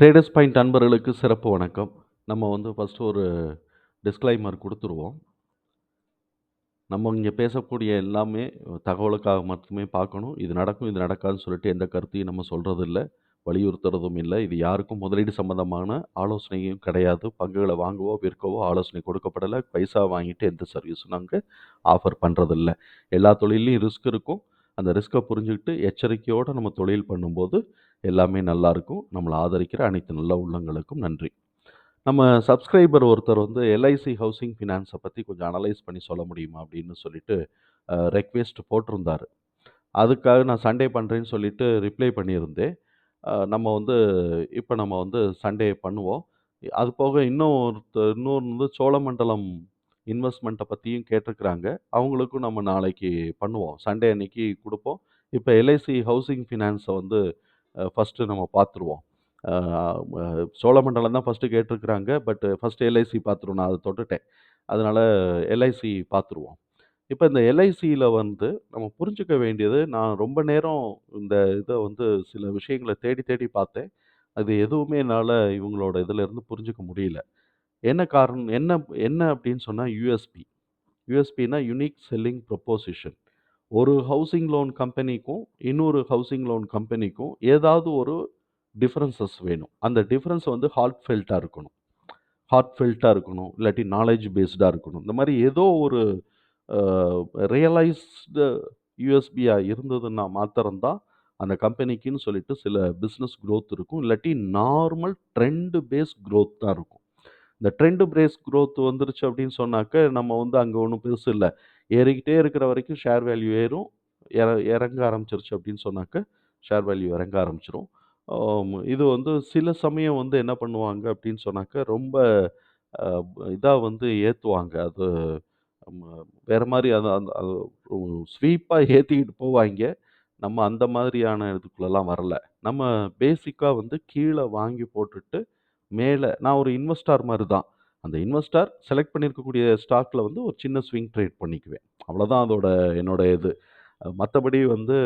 Traders point அன்பர்களுக்கு சிறப்பு வணக்கம். நம்ம வந்து ஃபஸ்ட்டு ஒரு டிஸ்க்ளைமர் கொடுத்துருவோம் நம்ம இங்கே பேசக்கூடிய எல்லாமே தகவலுக்காக மட்டுமே பார்க்கணும். இது நடக்கும், இது நடக்காதுன்னு சொல்லிட்டு எந்த கருத்தையும் நம்ம சொல்றதில்ல. வலியுறுத்துறதும் இல்லை இது யாருக்கும் முதலீடு சம்மந்தமான ஆலோசனையும் கிடையாது. பங்குகளை வாங்கவோ, விற்கவோ ஆலோசனை கொடுக்கப்படலை பைசா வாங்கிட்டு எந்த சர்வீஸும் நாங்கள் ஆஃபர் பண்ணுறதில்ல எல்லா தொழிலையும் ரிஸ்க் இருக்கும். அந்த ரிஸ்க்கை புரிஞ்சுக்கிட்டு எச்சரிக்கையோடு நம்ம தொழில் பண்ணும்போது எல்லாமே நல்லாயிருக்கும் நம்மளை ஆதரிக்கிற அனைத்து நல்ல உள்ளங்களுக்கும் நன்றி. நம்ம சப்ஸ்கிரைபர் ஒருத்தர் வந்து எல்ஐசி ஹவுசிங் ஃபினான்ஸை பற்றி கொஞ்சம் அனலைஸ் பண்ணி சொல்ல முடியுமா? அப்படின்னு சொல்லிட்டு ரெக்வெஸ்ட் போட்டிருந்தாரு. அதுக்காக நான் சண்டே பண்ணுறேன்னு சொல்லிட்டு ரிப்ளை பண்ணியிருந்தேன். நம்ம வந்து இப்போ நம்ம வந்து சண்டே பண்ணுவோம். அது போக இன்னும் ஒருத்தர் இன்னொரு வந்து சோழமண்டலம் இன்வெஸ்ட்மெண்ட்டை பற்றியும் கேட்டிருக்கிறாங்க. அவங்களுக்கும் நம்ம நாளைக்கு பண்ணுவோம். சண்டே அன்னைக்கு கொடுப்போம் இப்போ எல்ஐசி ஹவுசிங் ஃபினான்ஸை வந்து ஃபஸ்ட்டு நம்ம பார்த்துருவோம். சோழமண்டலம் தான் ஃபர்ஸ்ட்டு கேட்டிருக்கிறாங்க. பட் ஃபஸ்ட்டு எல்ஐசி பார்த்துருவோம். நான் அதை தொட்டுட்டேன். அதனால் எல்ஐசி பார்த்துருவோம். இப்போ இந்த எல்ஐசியில் வந்து நம்ம புரிஞ்சுக்க வேண்டியது, நான் ரொம்ப நேரம் இந்த இதை வந்து சில விஷயங்கள தேடி தேடி பார்த்தேன். அது எதுவுமே என்னால் இவங்களோட இதிலேருந்து புரிஞ்சுக்க முடியல. என்ன காரணம் என்ன என்ன அப்படின்னு சொன்னால் யூஎஸ்பி யூஎஸ்பின்னா யுனிக் செல்லிங் ப்ரொப்போசிஷன். ஒரு ஹவுசிங் லோன் கம்பெனிக்கும், இன்னொரு ஹவுசிங் லோன் கம்பெனிக்கும் ஏதாவது ஒரு டிஃப்ரென்சஸ் வேணும். அந்த டிஃப்ரென்ஸ் வந்து ஹார்ட் ஃபெல்ட்டா இருக்கணும். ஹார்ட் ஃபில்ட்டாக இருக்கணும். இல்லாட்டி நாலேஜ் பேஸ்டாக இருக்கணும். இந்த மாதிரி ஏதோ ஒரு ரியலைஸ்டு யூஎஸ்பியாக இருந்ததுன்னா மாத்திரம்தான் அந்த கம்பெனிக்குன்னு சொல்லிட்டு சில பிஸ்னஸ் க்ரோத் இருக்கும். இல்லாட்டி நார்மல் ட்ரெண்டு பேஸ் க்ரோத் தான் இருக்கும். இந்த ட்ரெண்டு பிரேஸ் க்ரோத் வந்துருச்சு அப்படின்னு சொன்னாக்க, நம்ம வந்து அங்கே ஒன்றும் பெருசு இல்லை ஏறிக்கிட்டே இருக்கிற வரைக்கும் ஷேர் வேல்யூ ஏறும். இற இறங்க ஆரம்பிச்சிருச்சு அப்படின்னு சொன்னாக்க, ஷேர் வேல்யூ இறங்க ஆரம்பிச்சிரும் இது வந்து சில சமயம் வந்து என்ன பண்ணுவாங்க அப்படின்னு சொன்னாக்க, ரொம்ப இதாக வந்து ஏற்றுவாங்க அது வேறு மாதிரி அது அந்த அது ஸ்வீப்பாக ஏற்றிக்கிட்டு போவாங்க நம்ம அந்த மாதிரியான இதுக்குள்ளலாம் வரல. நம்ம பேசிக்காக வந்து கீழே வாங்கி போட்டுட்டு, மேல நான் ஒரு இன்வெஸ்டார் மாரி தான். அந்த இன்வெஸ்டார் செலக்ட் பண்ணியிருக்கக்கூடிய ஸ்டாக்ல வந்து ஒரு சின்ன ஸ்விங் ட்ரேட் பண்ணிக்குவேன். அவ்வளோதான் அதோட என்னோட இது. அ மத்தபடி வந்து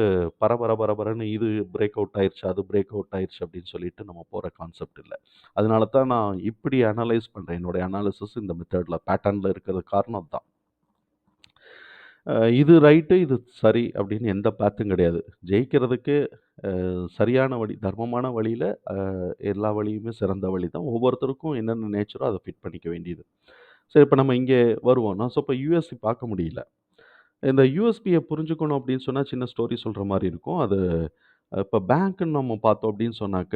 பரபர பரபரன்னு இது பிரேக் அவுட் ஆயிருச்சு, அது பிரேக் அவுட் ஆயிருச்சு அப்படின்னு சொல்லிட்டு நம்ம போற கான்செப்ட் இல்ல. அதனால தான் நான் இப்படி அனலைஸ் பண்றேன். என்னுடைய அனாலிசிஸ் இந்த மெத்தட்ல பேட்டர்ன்ல இருக்கிறது காரணம் அதான். இது ரைட்டு, இது சரி அப்படின்னு எந்த பாத்தும் கிடையாது. ஜெயிக்கிறதுக்கு சரியான வழி, தர்மமான வழியில் எல்லா வழியுமே சிறந்த வழி தான். ஒவ்வொருத்தருக்கும் என்னென்ன நேச்சரோ அதை ஃபிட் பண்ணிக்க வேண்டியது. சரி இப்போ நம்ம இங்கே வருவோம். நான் ஸோ இப்போ யூஎஸ்பி பார்க்க முடியல. இந்த யூஎஸ்பியை புரிஞ்சுக்கணும் அப்படின்னு சொன்னால் சின்ன ஸ்டோரி சொல்கிற மாதிரி இருக்கும். அது இப்போ பேங்க்குன்னு நம்ம பார்த்தோம் அப்படின்னு சொன்னாக்க,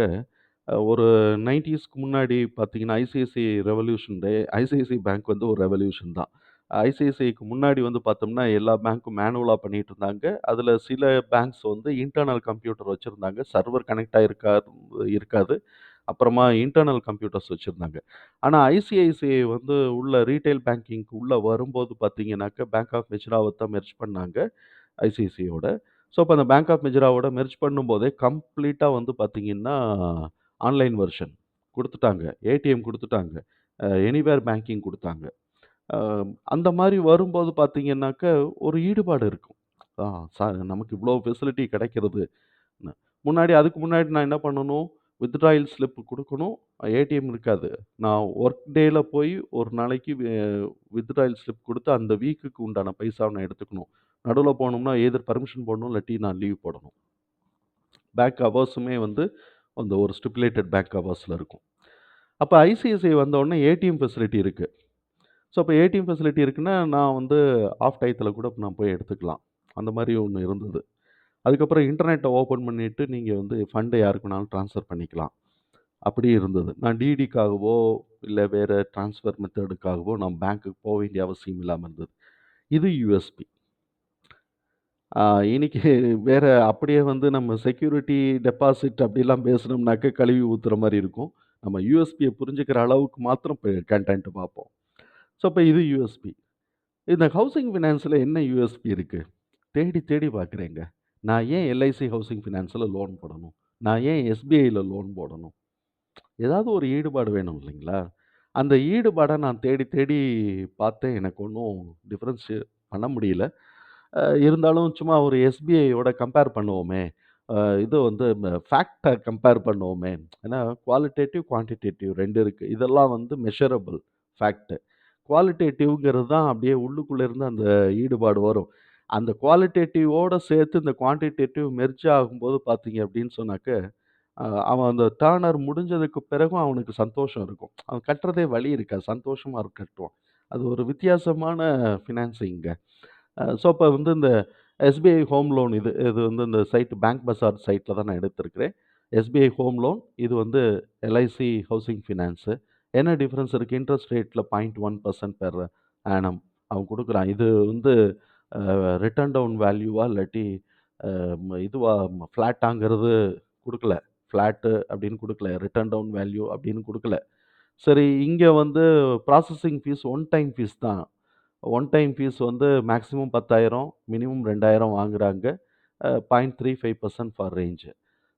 ஒரு 90ஸ்க்கு முன்னாடி பார்த்தீங்கன்னா, ICICI revolution day ICICI bank வந்து ஒரு ரெவல்யூஷன் தான். ஐசிஐசிஐக்கு முன்னாடி வந்து பார்த்தோம்னா, எல்லா பேங்க்கும் மேனுவலாக பண்ணிகிட்டு இருந்தாங்க. அதில் சில பேங்க்ஸ் வந்து இன்டர்னல் கம்ப்யூட்டர் வச்சுருந்தாங்க சர்வர் கனெக்ட் ஆயிருக்காது இருக்காது. அப்புறமா இன்டர்னல் கம்ப்யூட்டர்ஸ் வச்சுருந்தாங்க ஆனால் ஐசிஐசிஐ வந்து உள்ள ரீட்டெயில் பேங்கிங்க்கு உள்ளே வரும்போது பார்த்தீங்கன்னாக்க, பேங்க் ஆஃப் மெஜ்ராவ தான் மெர்ச் பண்ணாங்க ஐசிஐசிஐயோட. ஸோ இப்போ அந்த பேங்க் ஆஃப் மெஜ்ராவோட மெர்ச் பண்ணும்போதே கம்ப்ளீட்டாக வந்து பார்த்தீங்கன்னா, ஆன்லைன் வெர்ஷன் கொடுத்துட்டாங்க ஏடிஎம் கொடுத்துட்டாங்க எனிவேர் பேங்கிங் கொடுத்தாங்க அ அந்த மாரி வரும்போது பார்த்தீங்கன்னாக்க, ஒரு ஈடுபாடு இருக்கும். ஆ சார் நமக்கு இவ்ளோ ஃபெசிலிட்டி கிடைக்கிறது. முன்னாடி அதுக்கு முன்னாடி நான் என்ன பண்ணணும்? வித்ட்ராயல் ஸ்லிப் குடுக்கணும். ஏடிஎம் இருக்காது. நான் ஒர்க் டேல போய் ஒரு நாளைக்கு வி வித்ட்ராயல் ஸ்லிப் குடுத்து அந்த வீக்குக்கு உண்டான பைசாவ நான் எடுத்துக்கணும். நடுவுல போனோம்னா எய்தர் பெர்மிஷன் போடணும், இல்லாட்டி நான் லீவ் போடணும். பேங்க் ஹவர்ஸுமே வந்து அந்த ஒரு ஸ்டிப்புலேட்டட் பேங்க் ஹவர்ஸ்ல இருக்கும். அப்ப ஐசிஐசிஐ வந்தவுடனே ஏடிஎம் ஃபெசிலிட்டி இருக்கு. ஸோ அப்போ ஏடிஎம் ஃபெசிலிட்டி இருக்குன்னா, நான் வந்து ஆஃப் டயத்துல கூட நான் போய் எடுத்துக்கலாம். அந்த மாதிரி ஒன்று இருந்தது. அதுக்கப்புறம் இன்டர்நெட்டை ஓப்பன் பண்ணிவிட்டு நீங்கள் வந்து ஃபண்டை யாருக்கு வேணாலும் ட்ரான்ஸ்ஃபர் பண்ணிக்கலாம். அப்படி இருந்தது. நான் டிடிக்காகவோ, இல்லை வேறு ட்ரான்ஸ்ஃபர் மெத்தடுக்காகவோ நான் பேங்க்குக்கு போக வேண்டிய அவசியம் இல்லாமல் இருந்தது. இது யூஎஸ்பி இன்றைக்கி வேறு அப்படியே வந்து நம்ம செக்யூரிட்டி, டெபாசிட் அப்படிலாம் பேசுனோம்னாக்க கழுவி ஊற்றுற மாதிரி இருக்கும். நம்ம யூஎஸ்பியை புரிஞ்சுக்கிற அளவுக்கு மாத்திரம் இப்போ கன்டென்ட் பார்ப்போம். ஸோ இப்போ இது யூஎஸ்பி இந்த ஹவுசிங் ஃபினான்ஸில் என்ன யூஎஸ்பி இருக்குது தேடி தேடி பார்க்குறேங்க. நான் ஏன் எல்ஐசி ஹவுசிங் ஃபினான்ஸில் லோன் போடணும்? நான் ஏன் எஸ்பிஐயில் லோன் போடணும்? ஏதாவது ஒரு ஈடுபாடு வேணும் இல்லைங்களா? அந்த ஈடுபாடை நான் தேடி தேடி பார்த்தேன். எனக்கு ஒன்றும் டிஃப்ரென்ஸ் பண்ண முடியல. இருந்தாலும் சும்மா ஒரு எஸ்பிஐயோட கம்பேர் பண்ணுவோமே! இது வந்து ஃபேக்டை கம்பேர் பண்ணுவோமே. ஏன்னா குவாலிட்டேட்டிவ், குவான்டிடேட்டிவ் ரெண்டு இருக்குது இதெல்லாம் வந்து மெஷரபிள் ஃபேக்ட்டு குவாலிட்டேட்டிவ்ங்கிறது தான் அப்படியே உள்ளுக்குள்ள இருந்து அந்த ஈடுபாடு வரும். அந்த குவாலிட்டேட்டிவோட சேர்த்து இந்த குவான்டிடேட்டிவ் மெர்ஜ் ஆகும்போது பார்த்தீங்க அப்படின்னு சொன்னாக்க, அ அவன் அந்த டர்னர் முடிஞ்சதுக்கு பிறகும் அவனுக்கு சந்தோஷம் இருக்கும். அவன் கட்டுறதே வழி இருக்காது. சந்தோஷமா இரு கட்டுவான். அது ஒரு வித்தியாசமான ஃபினான்சிங்ங்க. அ ஸோ அப்ப வந்து இந்த எஸ்பிஐ ஹோம் லோன் இது இது வந்து இந்த சைட் பேங்க் பஜார் சைட்ல தான் நான் எடுத்திருக்கிறேன். எஸ்பிஐ ஹோம் லோன் இது வந்து எல்ஐசி ஹவுசிங் ஃபினான்ஸு என்ன டிஃப்ரென்ஸ் இருக்குது இன்ட்ரெஸ்ட் ரேட்டில் point one percent per annum அவன் கொடுக்குறான். இது வந்து ரிட்டர்ன் டவுன் வேல்யூவாக இல்லாட்டி இதுவாக ஃப்ளாட்டாங்கிறது கொடுக்கல. ஃப்ளாட்டு அப்படின்னு கொடுக்கல. ரிட்டர்ன் டவுன் வேல்யூ அப்படின்னு கொடுக்கல. சரி இங்கே வந்து processing fee one time fee தான். ஒன் டைம் ஃபீஸ் வந்து மேக்ஸிமம் 10,000 மினிமம் 2,000 வாங்குறாங்க. அ 0.35% ஃபார் ரேஞ்சு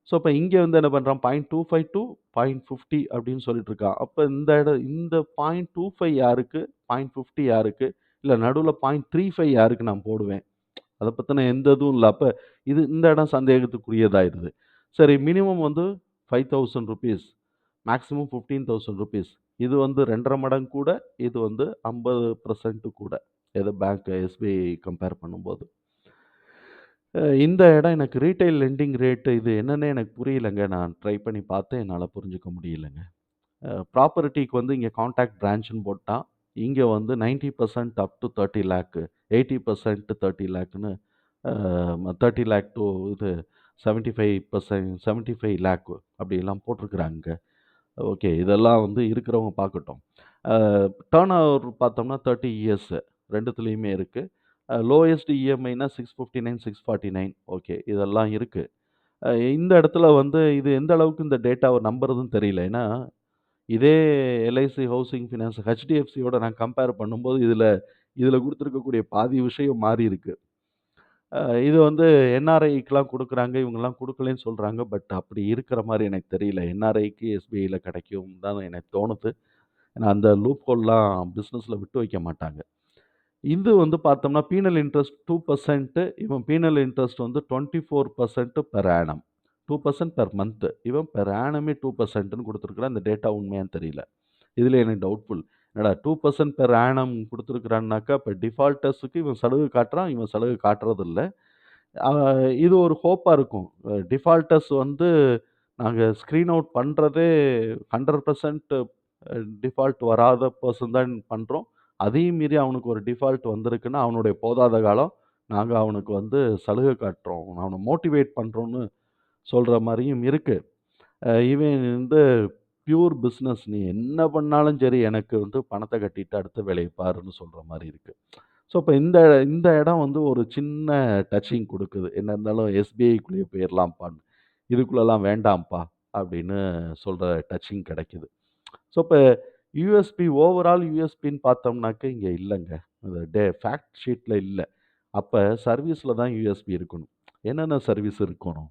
ஸோ இப்போ இங்கே வந்து என்ன பண்ணுறான் point two five two point fifty அப்படின்னு சொல்லிட்டு இருக்கான். அப்போ இந்த இடம் இந்த பாயிண்ட் டூ ஃபைவ் யாருக்கு? பாயிண்ட் ஃபிஃப்டி யாருக்கு? இல்லை நடுவில் பாயிண்ட் த்ரீ ஃபைவ் யாருக்கு நான் போடுவேன்? அதை பற்றின எந்த இதுவும் இல்லை. அப்போ இது இந்த இடம் சந்தேகத்துக்குரியதாயிடுது. சரி மினிமம் வந்து five thousand rupees maximum fifteen thousand rupees இது வந்து ரெண்டரை மடங்கு கூட இது வந்து ஐம்பது பர்சன்ட்டு கூட. எது பேங்க் எஸ்பிஐ கம்பேர் பண்ணும்போது. அ இந்த இடம் எனக்கு ரீட்டெயில் லெண்டிங் ரேட் இது என்னன்னே எனக்கு புரியலங்க. நான் ட்ரை பண்ணி பார்த்தேன். என்னால புரிஞ்சுக்க முடியலங்க. அ ப்ராப்பர்ட்டிக்கு வந்து இங்க கான்டாக்ட் பிரான்ச்சுன்னு போட்டால் இங்க வந்து 90% அப் டூ 30 லேக் 80% 30 லேக்ன்னு அ 30 லேக் டூ இது 75% 75 லேக் அப்படிலாம் போட்டிருக்கிறாங்க. ஓகே. இதெல்லாம் வந்து இருக்கிறவங்க பார்க்கட்டும். அ டர்ன் ஓவர் பார்த்தோம்னா 30 இயர்ஸ் 2துலயுமே இருக்கு. லோயஸ்ட் இஎம்ஐனா 659, 649 ஓகே. இதெல்லாம் இருக்குது இந்த இடத்துல வந்து இது எந்த அளவுக்கு இந்த டேட்டாவை நம்புறதுன்னு தெரியல. ஏன்னா, இதே எல்ஐசி ஹவுசிங் ஃபினான்ஸ் ஹெச்டிஎஃப்சியோட நான் கம்பேர் பண்ணும்போது இதில் இதில் கொடுத்துருக்கக்கூடிய பாதி விஷயம் மாறி இருக்குது இது வந்து என்ஆர்ஐக்கெலாம் கொடுக்குறாங்க இவங்கெல்லாம் கொடுக்கலன்னு சொல்கிறாங்க பட் அப்படி இருக்கிற மாதிரி எனக்கு தெரியல. என்ஆர்ஐக்கு எஸ்பிஐயில் கிடைக்கும் தான் எனக்கு தோணுது. ஏன்னா அந்த லூப் ஹோல்லாம் பிஸ்னஸில் விட்டு வைக்க மாட்டாங்க. இது வந்து பார்த்தோம்னா பீனல் இன்ட்ரெஸ்ட் டூ பர்சன்ட்டு இவன் பீனல் இன்ட்ரெஸ்ட் வந்து 24% per annum. Two percent per month இவன் பெர் ஆனமே டூ பர்சன்ட்னு கொடுத்துருக்குறான் அந்த டேட்டா உண்மையான்னு தெரியல. இதில் எனக்கு டவுட்ஃபுல். என்னடா டூ பர்சன்ட் பெர் ஆனம் கொடுத்துருக்குறான்னாக்கா இப்போ டிஃபால்ட்டர்ஸுக்கு இவன் சலுகை காட்டுறான். இவன் சலுகை காட்டுறதில்ல. இது ஒரு ஹோப்பாக இருக்கும். டிஃபால்ட்டர்ஸ் வந்து நாங்கள் ஸ்க்ரீன் அவுட் பண்ணுறதே ஹண்ட்ரட் பர்சன்ட் டிஃபால்ட் வராத பர்சன் தான் பண்ணுறோம் அதையும் மீறி அவனுக்கு ஒரு டிஃபால்ட் வந்திருக்குன்னா, அவனுடைய போதாத காலம். நாங்கள் அவனுக்கு வந்து சலுகை காட்டுறோம். அவனை மோட்டிவேட் பண்ணுறோன்னு சொல்கிற மாதிரியும் இருக்குது இவன் வந்து பியூர் பிஸ்னஸ் நீ என்ன பண்ணாலும் சரி எனக்கு வந்து பணத்தை கட்டிட்டு அடுத்த வேலையை பாருன்னு சொல்கிற மாதிரி இருக்குது ஸோ இப்போ இந்த இந்த இடம் வந்து ஒரு சின்ன டச்சிங் கொடுக்குது என்ன இருந்தாலும் எஸ்பிஐக்குள்ளேயே போயிடலாம்ப்பான்னு இதுக்குள்ளெல்லாம் வேண்டாம்ப்பா அப்படின்னு சொல்கிற டச்சிங் கிடைக்குது. ஸோ இப்போ யூஎஸ்பி ஓவரால் யூஎஸ்பின்னு பார்த்தோம்னாக்க இங்கே இல்லைங்க அந்த டே ஃபேக்ட் ஷீட்டில் இல்லை அப்போ சர்வீஸில் தான் யூஎஸ்பி இருக்கணும். என்னென்ன சர்வீஸ் இருக்கணும்?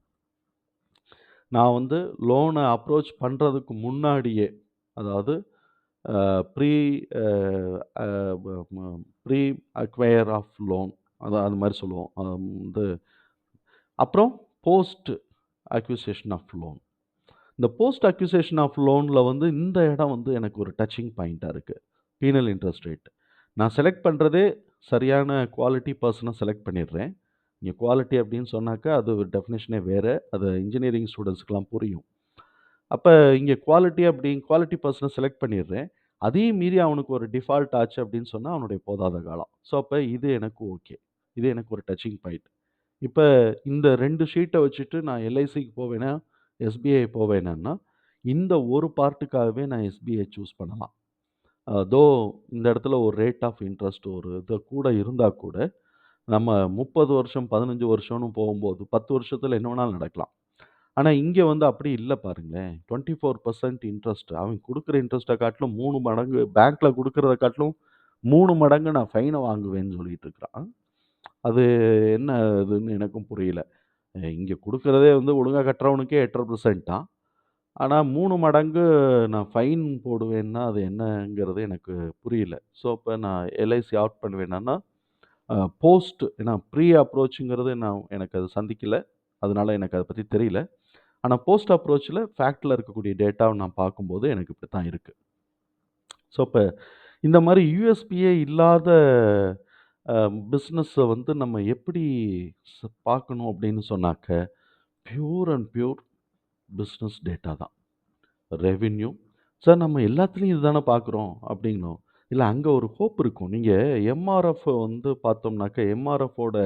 நான் வந்து லோனை அப்ரோச் பண்ணுறதுக்கு முன்னாடியே, அதாவது pre pre acquire of loan அதான் அது மாதிரி சொல்லுவோம். வந்து அப்புறம் போஸ்ட் அக்விசேஷன் ஆஃப் லோன். இந்த போஸ்ட் அக்யூசேஷன் ஆஃப் லோனில் வந்து இந்த இடம் வந்து எனக்கு ஒரு டச்சிங் பாயிண்ட்டாக இருக்குது பீனல் இன்ட்ரெஸ்ட் ரேட். நான் செலக்ட் பண்ணுறதே சரியான குவாலிட்டி பெர்சன செலக்ட் பண்ணிடுறேன். இங்கே குவாலிட்டி அப்படின்னு சொன்னாக்கா, அது ஒரு டெஃபினிஷனே வேறு அது இன்ஜினியரிங் ஸ்டூடண்ட்ஸ்க்குலாம் புரியும். அப்போ இங்கே குவாலிட்டி அப்படி குவாலிட்டி பர்சனை செலக்ட் பண்ணிடுறேன். அதையும் மீறி அவனுக்கு ஒரு டிஃபால்ட் ஆச்சு அப்படின்னு சொன்னால் அவனுடைய போதாத காலம். ஸோ அப்போ இது எனக்கு ஓகே. இது எனக்கு ஒரு டச்சிங் பாயிண்ட். இப்போ இந்த ரெண்டு ஷீட்டை வச்சுட்டு நான் எல்ஐசிக்கு போவேன்னா எஸ்பிஐ போவேனான்னா, இந்த ஒரு பார்ட்டுக்காகவே நான் எஸ்பிஐ சூஸ் பண்ணலாம். அதோ தோ இந்த இடத்துல ஒரு ரேட் ஆஃப் இன்ட்ரெஸ்ட் ஒரு இது கூட இருந்தால் கூட, நம்ம 30 வருஷம், 15 வருஷம்னு போகும்போது பத்து வருஷத்தில் என்ன வேணாலும் நடக்கலாம். ஆனால் இங்கே வந்து அப்படி இல்லை பாருங்களேன். 24% இன்ட்ரெஸ்ட். அவன் கொடுக்குற இன்ட்ரெஸ்ட்டை காட்டிலும் மூணு மடங்கு பேங்க்கில் கொடுக்குறத காட்டிலும் மூணு மடங்கு நான் ஃபைனை வாங்குவேன்னு சொல்லிட்டு இருக்கிறான். அது என்ன இதுன்னு எனக்கும் புரியல. இங்கே கொடுக்குறதே வந்து ஒழுங்கா கட்டுறவனுக்கே எட்டரை பர்சன்ட் தான் ஆனால் மூணு மடங்கு நான் ஃபைன் போடுவேன்னா, அது என்னங்கிறது எனக்கு புரியல. ஸோ இப்போ நான் எல்ஐசி அவுட் பண்ணுவேன்னா போஸ்ட் ஏன்னா ப்ரீ அப்ரோச்சுங்கிறது நான் எனக்கு அது சந்திக்கலை அதனால் எனக்கு அதை பற்றி தெரியல. ஆனால் போஸ்ட் அப்ரோச்சில் ஃபேக்டில் இருக்கக்கூடிய டேட்டாவை நான் பார்க்கும்போது எனக்கு இப்படி தான் இருக்குது ஸோ, இப்போ இந்த மாதிரி யூஎஸ்பியே இல்லாத பிஸ்னஸை வந்து நம்ம எப்படி ஸ் பார்க்கணும் அப்படின்னு சொன்னாக்க, pure and pure business data தான். ரெவின்யூ சார் நம்ம எல்லாத்துலேயும் இதுதானே பார்க்குறோம் அப்படிங்கணும். இல்லை அங்கே ஒரு ஹோப் இருக்கும். நீங்கள் எம்ஆர்எஃப் வந்து பார்த்தோம்னாக்க, எம்ஆர்எஃப்போட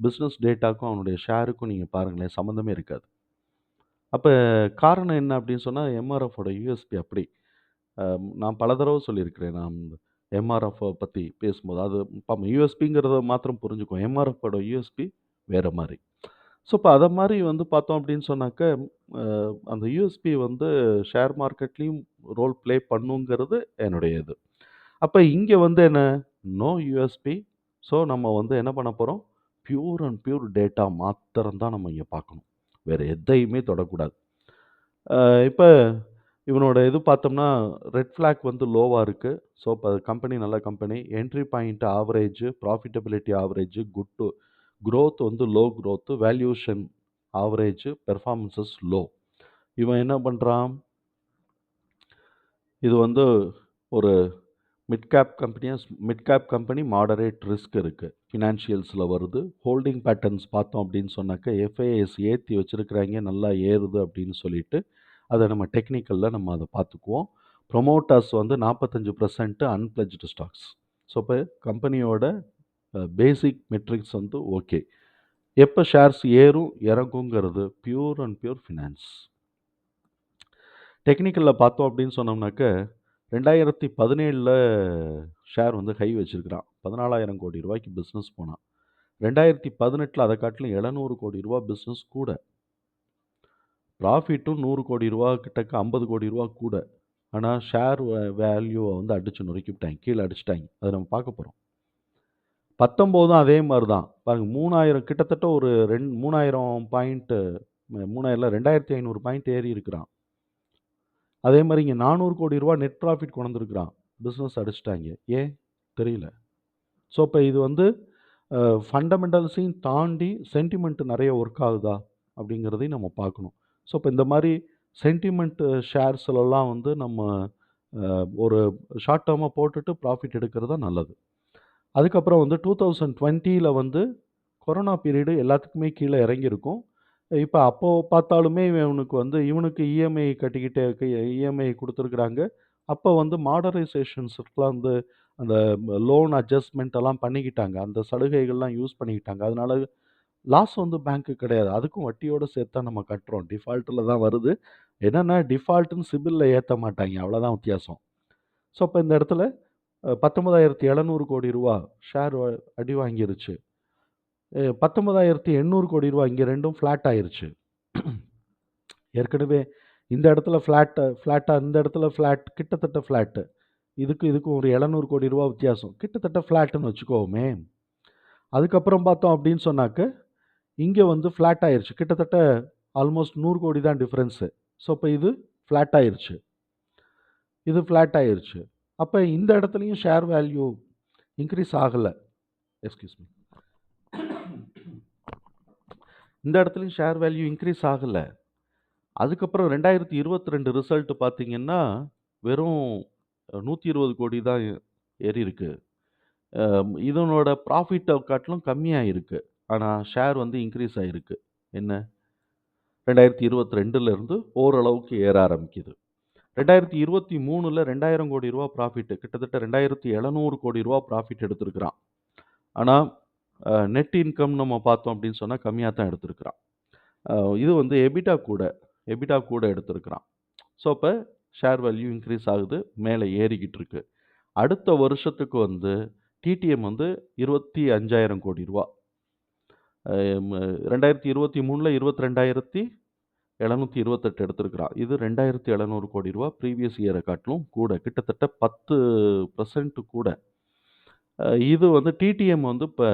பிஸ்னஸ் டேட்டாக்கும் அவனுடைய ஷேருக்கும் நீங்கள் பாருங்களேன் சம்மந்தமே இருக்காது. அப்போ காரணம் என்ன அப்படின்னு சொன்னால் எம்ஆர்எஃப்போட யூஎஸ்பி அப்படி. நான் பல தடவை சொல்லியிருக்கிறேன். நான் எம்ஆர்எஃப்பை பற்றி பேசும்போது, அது பம் யூஎஸ்பிங்கிறத மாத்திரம் புரிஞ்சுக்கும் எம்ஆர்எஃப்போட யூஎஸ்பி வேறு மாதிரி ஸோ, இப்போ அதை மாதிரி வந்து பார்த்தோம் அப்படின்னு சொன்னாக்க, அந்த யுஎஸ்பி வந்து ஷேர் மார்க்கெட்லேயும் ரோல் ப்ளே பண்ணுங்கிறது என்னுடைய இது. அப்போ இங்கே வந்து என்ன? நோ யூஎஸ்பி ஸோ, நம்ம வந்து என்ன பண்ண போகிறோம் பியூர் அண்ட் பியூர் டேட்டா மாத்திரம்தான் நம்ம இங்கே பார்க்கணும். வேறு எதையுமே தொடக்கூடாது. இப்போ இவனோட இது பார்த்தோம்னா, ரெட் ஃப்ளாக் வந்து லோவாக இருக்குது ஸோ, இப்போ கம்பெனி நல்ல company. Entry point average, profitability average, good to growth வந்து low growth valuation average, performances low. இவன் என்ன பண்ணுறான் இது வந்து ஒரு மிட் கேப் கம்பெனியாக mid cap company moderate risk இருக்குது ஃபினான்ஷியல்ஸில் வருது. ஹோல்டிங் பேட்டர்ன்ஸ் பார்த்தோம் அப்படின்னு சொன்னாக்க, எஃப்ஐஎஸ் ஏற்றி வச்சுருக்கிறாங்க நல்லா ஏறுது அப்படின்னு சொல்லிட்டு, அதை நம்ம டெக்னிக்கலில் நம்ம அதை பார்த்துக்குவோம். ப்ரொமோட்டர்ஸ் வந்து நாற்பத்தஞ்சு பர்சன்ட்டு அன்பிளஜ்டு ஸ்டாக்ஸ். ஸோ, இப்போ கம்பெனியோட பேசிக் மெட்ரிக்ஸ் வந்து ஓகே. எப்போ ஷேர்ஸ் ஏறும், இறங்குங்கிறது பியூர் அண்ட் பியூர் ஃபினான்ஸ். டெக்னிக்கலில் பார்த்தோம் அப்படின்னு சொன்னோம்னாக்க, 2017ல ஷேர் வந்து ஹை வச்சுருக்குறான் பதினாலாயிரம் கோடி ரூபாய்க்கு பிஸ்னஸ் போனான். ரெண்டாயிரத்தி பதினெட்டில் அதை காட்டிலும் இரநூறு கோடி ரூபா பிஸ்னஸ் கூட. ப்ராஃபிட்டும் நூறு கோடி ரூபா கிட்டக்க ஐம்பது கோடி ரூபா கூட. ஆனால் ஷேர் வேல்யூவை வந்து அடித்து நொறுக்கிவிட்டாங்க கீழே அடிச்சிட்டாங்க அதை நம்ம பார்க்க போகிறோம் பத்தொம்போதும் அதே மாதிரி தான். பாருங்க 3000 கிட்டத்தட்ட ஒரு ரெண் மூணாயிரம் பாயிண்ட்டு மூணாயிரம் ரெண்டாயிரத்தி ஐநூறு பாயிண்ட் ஏறி இருக்கிறான். அதே மாதிரி இங்கே நானூறு கோடி ரூபா நெட் ப்ராஃபிட் கொண்டு பிஸ்னஸ் அடிச்சிட்டாங்க ஏன்? தெரியல. ஸோ, இப்போ இது வந்து ஃபண்டமெண்டல்ஸையும் தாண்டி சென்டிமெண்ட்டு நிறைய ஒர்க் ஆகுதா? அப்படிங்கிறதையும் நம்ம பார்க்கணும். ஸோ, இப்போ இந்த மாதிரி சென்டிமெண்ட்டு ஷேர்ஸ்லலாம் வந்து நம்ம ஒரு ஷார்ட் டேர்மாக போட்டுட்டு ப்ராஃபிட் எடுக்கிறது தான் நல்லது. அதுக்கப்புறம் வந்து 2020ல வந்து கொரோனா பீரியடு எல்லாத்துக்குமே கீழே இறங்கியிருக்கும். இப்போ அப்போது பார்த்தாலுமே இவனுக்கு வந்து இவனுக்கு இஎம்ஐ கட்டிக்கிட்டே இருக்கு. இஎம்ஐ கொடுத்துருக்குறாங்க அப்போ வந்து மாடரைசேஷன்ஸ்க்குலாம் வந்து அந்த லோன் அட்ஜஸ்ட்மென்ட் எல்லாம் பண்ணிக்கிட்டாங்க. அந்த சலுகைகள்லாம் யூஸ் பண்ணிக்கிட்டாங்க. அதனால லாஸ் வந்து பேங்க்கு கிடையாது. அதுக்கும் வட்டியோடு சேர்த்து தான் நம்ம கட்டுறோம். டிஃபால்ட்டில் தான் வருது. என்னென்னா டிஃபால்ட்டுன்னு சிபிலில் ஏற்ற மாட்டாங்க அவ்வளோதான் வித்தியாசம். ஸோ, இப்போ இந்த இடத்துல பத்தொம்பதாயிரத்தி எழுநூறு கோடி ரூபா ஷேர் அடி வாங்கிருச்சு. பத்தொம்பதாயிரத்தி எண்ணூறு கோடி ரூபா இங்கே ரெண்டும் ஃப்ளாட் ஆயிருச்சு. ஏற்கனவே இந்த இடத்துல ஃப்ளாட்டு ஃப்ளாட்டாக இந்த இடத்துல ஃப்ளாட் கிட்டத்தட்ட ஃப்ளாட்டு இதுக்கும் இதுக்கும் ஒரு எழுநூறு கோடி ரூபா வித்தியாசம். கிட்டத்தட்ட ஃப்ளாட்டுன்னு வச்சுக்கோமே அதுக்கப்புறம் பார்த்தோம் அப்படின்னு சொன்னாக்க, இங்கே வந்து ஃப்ளாட் ஆயிடுச்சு கிட்டத்தட்ட ஆல்மோஸ்ட் நூறு கோடி தான் டிஃப்ரென்ஸு ஸோ, இப்போ இது ஃப்ளாட் ஆயிடுச்சு இது ஃப்ளாட் ஆயிடுச்சு அப்போ இந்த இடத்துலையும் ஷேர் வேல்யூ இன்க்ரீஸ் ஆகலை. Excuse me. இந்த இடத்துலையும் ஷேர் வேல்யூ இன்க்ரீஸ் ஆகலை. அதுக்கப்புறம் 2022 ரிசல்ட் பார்த்திங்கன்னா வெறும் நூற்றி இருபது கோடி தான் ஏறி இருக்குது இதனோட ப்ராஃபிட்டை காட்டிலும் கம்மியாக இருக்குது ஆனால் ஷேர் வந்து இன்க்ரீஸ் ஆகிருக்கு என்ன? 2022ல இருந்து ஓரளவுக்கு ஏற ஆரம்பிக்குது. 2023ல ரூ. 2,000,00,00,000 ப்ராஃபிட் கிட்டத்தட்ட ரெண்டாயிரத்து எழுநூறு கோடி ரூபா ப்ராஃபிட் எடுத்திருக்கிறான். ஆனால் நெட் இன்கம் நம்ம பார்த்தோம் அப்படின்னு சொன்னால் கம்மியாக தான் எடுத்திருக்கிறான். இது வந்து எபிட்டா கூட. எபிட்டா கூட எடுத்திருக்கிறான். ஸோ, இப்போ ஷேர் வேல்யூ இன்க்ரீஸ் ஆகுது. மேலே ஏறிக்கிட்டு இருக்கு. அடுத்த வருஷத்துக்கு வந்து டிடிஎம் வந்து இருபத்தி அஞ்சாயிரம் கோடி ரூபா ரெண்டாயிரத்தி இருபத்தி மூணில் இருபத்தி ரெண்டாயிரத்தி எழுநூற்றி இருபத்தெட்டு எடுத்திருக்கிறா. இது ரெண்டாயிரத்தி எழுநூறு கோடி ரூபா ப்ரீவியஸ் இயரை காட்டிலும் கூட கிட்டத்தட்ட பத்து பர்சன்ட் கூட. இது வந்து டிடிஎம் வந்து இப்போ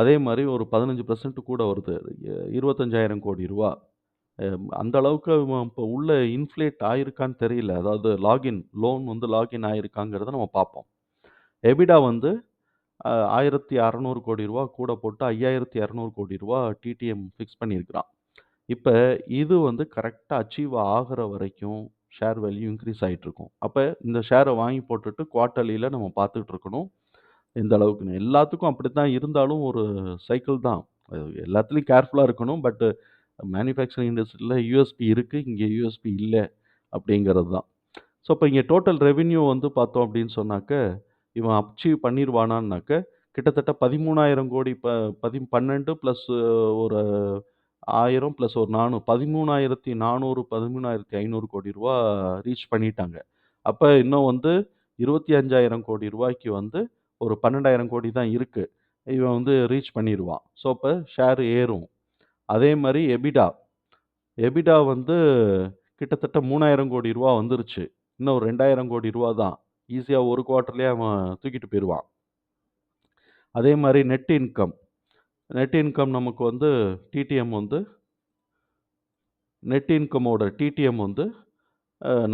அதே மாதிரி ஒரு பதினஞ்சு பர்சன்ட்டு கூட வருது. இருபத்தஞ்சாயிரம் கோடி ரூபா. அந்த அளவுக்கு இப்போ உள்ள இன்ஃப்ளேட் ஆயிருக்கான்னு தெரியல. அதாவது லாகின் லோன் வந்து லாகின் ஆயிருக்காங்கிறத நம்ம பார்ப்போம். எபிடா வந்து அ ரூ. 1,600,00,00,000 கூட போட்டு ரூ. 5,200,00,000 டிடிஎம் ஃபிக்ஸ் பண்ணியிருக்கிறான். இப்ப இது வந்து கரெக்ட்டா அச்சீவ் ஆகுற வரைக்கும் ஷேர் வேல்யூ இன்க்ரீஸ் ஆயிட்டுருக்கும். அப்ப இந்த ஷேர வாங்கி போட்டுட்டு குவார்ட்டர்லில நம்ம பார்த்துட்டு இருக்கணும். எந்த அளவுக்குன்னு. எல்லாத்துக்கும் அப்படித்தான் இருந்தாலும் ஒரு சைக்கிள் தான். அது எல்லாத்துலயும் கேர்ஃபுல்லா இருக்கணும். பட் மேனுஃபேக்சரிங் இண்டஸ்ட்ரியில யூஎஸ்பி இருக்கு. இங்க யூஎஸ்பி இல்ல அப்படிங்கிறது தான். ஸோ, இப்போ இங்க டோட்டல் ரெவென்யூ வந்து பார்த்தோம் அப்படின்னு சொன்னாக்க, இவன் அச்சீவ் பண்ணிடுவானான்னாக்க கிட்டத்தட்ட பதிமூணாயிரம் கோடி ப பதி பன்னெண்டு ப்ளஸ் ஒரு ஆயிரம் ப்ளஸ் ஒரு 400 13,400 13,500 கோடி ரூபா ரீச் பண்ணிட்டாங்க. அப்போ இன்னும் வந்து இருபத்தி அஞ்சாயிரம் கோடி ரூபாய்க்கு வந்து ஒரு 12,000 கோடி தான் இருக்குது இவன் வந்து ரீச் பண்ணிடுவான் ஸோ, அப்போ ஷேர் ஏறும். அதே மாதிரி எபிடா. எபிடா வந்து கிட்டத்தட்ட 3,000 கோடி ரூபா வந்துருச்சு. இன்னும் ஒரு 2,000 கோடி ரூபா தான். ஈஸியாக ஒரு குவார்ட்டர்லேயே அவன் தூக்கிட்டு போயிடுவான் அதே மாதிரி நெட் இன்கம். நெட் இன்கம் நமக்கு வந்து டிடிஎம் வந்து நெட் இன்கமோட டிடிஎம் வந்து